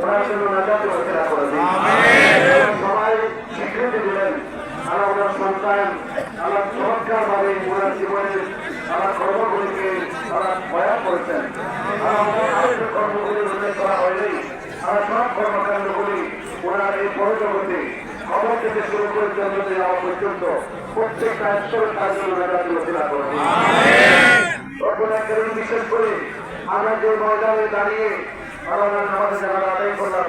ওনার জন্য নাজাত করে দিন সবাই স্বীকৃতি দিলেন আল্লাহ ওনার সন্তান আল্লাহ চমৎকার ভাবে ওনার জীবনের আমার কর্মগুলিকে তারা বয়া করেছেন। আরেকটা কর্মগুলির উল্লেখ করা হয়নি। আর সব কর্মকাণ্ডগুলি ওনার এই পরজগতে খবর থেকে শুরু করে জন্মতে যাওয়া পর্যন্ত প্রত্যেকটা স্তরে তার জন্য নাজাত রচনা করে দিন রব্বুল বিশেষ করে আমরা যে ময়দানে দাঁড়িয়ে জানাজা আদায় করলাম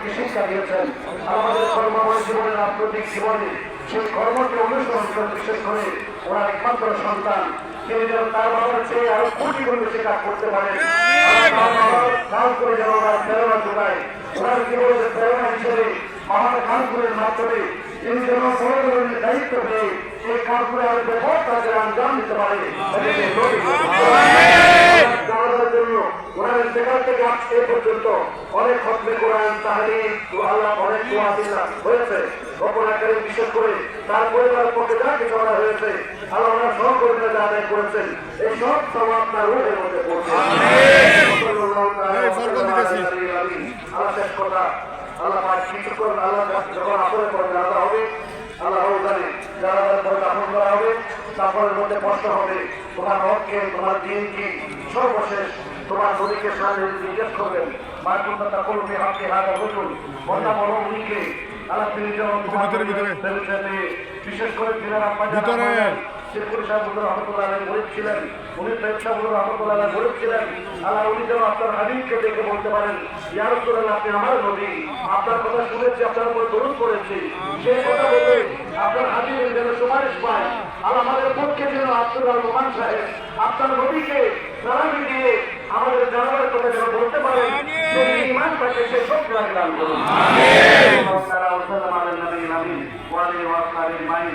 আমাদেরকে শিক্ষা দিয়েছেন আমাদের কর্মময় জীবনের আত্মদিক জীবনে সেই কর্মকে অনুসরণ করে বিশেষ করে ওনার একমাত্র সন্তান, তিনি যেন তার বাবার চেয়ে আরও কোটি গুণ বেশি কাজ করতে পারেন। কাজ করে যেন ওনার প্রেরণা যোগায়। ওনার জীবনের প্রেরণা হিসেবে মহান কানপুরের মাধ্যমে তিনি যেন বড় ধরনের দায়িত্ব সেখান থেকে আজ এ পর্যন্ত অনেক খতমে কোরআন তাহলে আল্লাহ অনেক দোয়া হয়েছে। গোপনাকারী বিশেষ করে তার পরিবারের পক্ষে যা কিছু করা হয়েছে আল্লাহ ওনার সহকর্মীরা যা আদায় করেছেন এই সব সব আপনার রোগের মধ্যে পড়ছে আল্লাহ শেষ কথা আল্লাহ পাক কিছু করুন আল্লাহ যখন আসলে করেন আল্লাহ হবে আল্লাহ জানে যারা পরে দাফন করা হবে তারপরের মধ্যে কষ্ট হবে। তোমার হককে তোমার দিন কি সর্বশেষ তোমার নদীকে সামনে জিজ্ঞেস করবেন মা তোমরা তা করবে হাতে হাতে বসুন বন্ধা উনিকে বিশেষ করে রহমতুল্লাহ গরিব ছিলেন। উনি সাহেব সাহেবুল রহমতুল্লাহ গরিব ছিলেন। আল্লাহ উনি যেন আপনার হাবিবকে দেখে বলতে পারেন ইয়ার উত্তরে আপনি আমার নবী। আপনার কথা শুনেছি আপনার উপর দরুদ করেছি সেই কথা বলে আপনার হাবিবের যেন সুপারিশ পায় আর আমাদের পক্ষে যেন আব্দুল রহমান সাহেব। আপনার নবীকে সালামি দিয়ে আমাদের জানাবার কথা যেন বলতে পারেন ইমান থাকে সে সব দান করুন। মাইন